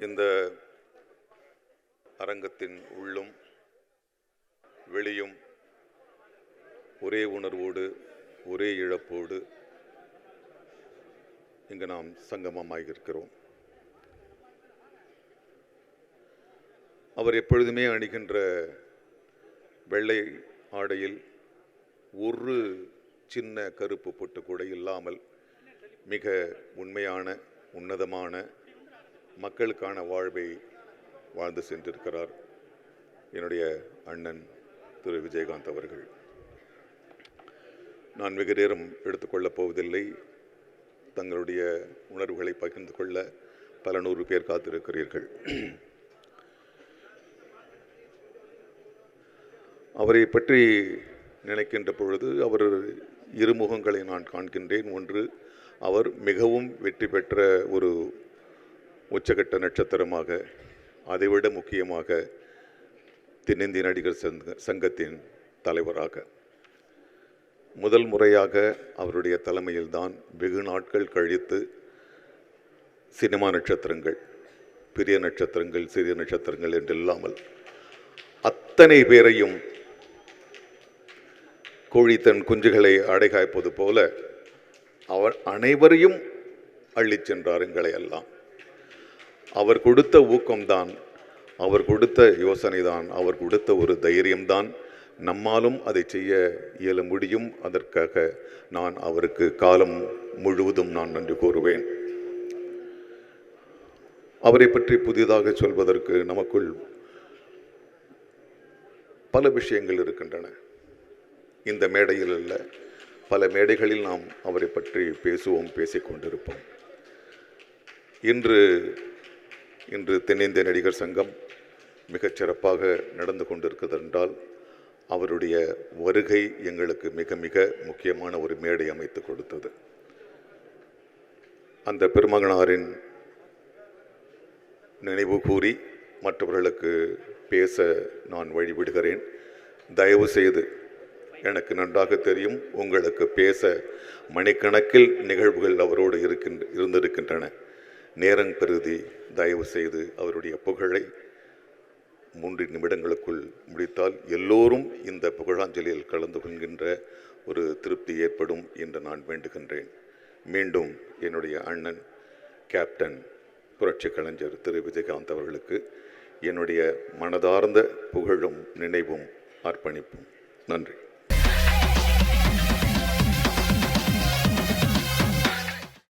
இந்த அரங்கத்தின் உள்ளும் வெளியும் ஒரே உணர்வோடு ஒரே இழப்போடு இங்கு நாம் சங்கமமாக இருக்கிறோம் அவர் எப்பொழுதுமே அணிகின்ற வெள்ளை ஆடையில் ஒரு சின்ன கருப்பு பொட்டு கூட இல்லாமல் மிக உண்மையான உன்னதமான மக்களுக்கான வாழ்வை வாழ்ந்து சென்றிருக்கிறார் என்னுடைய அண்ணன் திரு விஜயகாந்த் அவர்கள். நான் வெகு நேரம் எடுத்துக்கொள்ளப் போவதில்லை. தங்களுடைய உணர்வுகளை பகிர்ந்து கொள்ள பல நூறு பேர் காத்திருக்கிறீர்கள். அவரை பற்றி நினைக்கின்ற பொழுது அவர் இருமுகங்களை நான் காண்கின்றேன். ஒன்று அவர் மிகவும் வெற்றி பெற்ற ஒரு உச்சகட்ட நட்சத்திரமாக அதைவிட முக்கியமாக தென்னிந்திய நடிகர் சங்க சங்கத்தின் தலைவராக. முதல் முறையாக அவருடைய தலைமையில்தான் வெகு நாட்கள் கழித்து சினிமா நட்சத்திரங்கள் பெரிய நட்சத்திரங்கள் சிறிய நட்சத்திரங்கள் என்று இல்லாமல் அத்தனை பேரையும் கோழி தன் குஞ்சுகளை அடைகாய்ப்பது போல அவர் அனைவரையும் அள்ளிச் சென்றார் எங்களை எல்லாம். அவர் கொடுத்த ஊக்கம்தான் அவர் கொடுத்த யோசனை தான் அவர் கொடுத்த ஒரு தைரியம்தான். நம்மாலும் அதை செய்ய இயல முடியும். அதற்காக நான் அவருக்கு காலம் முழுவதும் நான் நன்றி கூறுவேன். அவரை பற்றி புதிதாக சொல்வதற்கு நமக்குள் பல விஷயங்கள் இருக்கின்றன. இந்த மேடையில் அல்ல பல மேடைகளில் நாம் அவரை பற்றி பேசுவோம் பேசிக்கொண்டிருப்போம். இன்று இன்று தென்னிந்திய நடிகர் சங்கம் மிகச் சிறப்பாக நடந்து கொண்டிருக்கிறது என்றால் அவருடைய வருகை எங்களுக்கு மிக மிக முக்கியமான ஒரு மேடை அமைத்து கொடுத்தது. அந்த பெருமகனாரின் நினைவு கூறி மற்றவர்களுக்கு பேச நான் வழிவிடுகிறேன். தயவு செய்து எனக்கு நன்றாக தெரியும் உங்களுக்கு பேச மணிக்கணக்கில் நிகழ்வுகள் அவரோடு இருக்கின்ற இருந்திருக்கின்றன. நேரம் கருதி தயவு செய்து அவருடைய புகழை மூன்று நிமிடங்களுக்குள் முடித்தால் எல்லோரும் இந்த புகழாஞ்சலியில் கலந்து கொள்கின்ற ஒரு திருப்தி ஏற்படும் என்று நான் வேண்டுகின்றேன். மீண்டும் என்னுடைய அண்ணன் கேப்டன் புரட்சி கலைஞர் திரு. விஜயகாந்த் அவர்களுக்கு என்னுடைய மனதார்ந்த புகழும் நினைவும் அர்ப்பணிப்பும். நன்றி.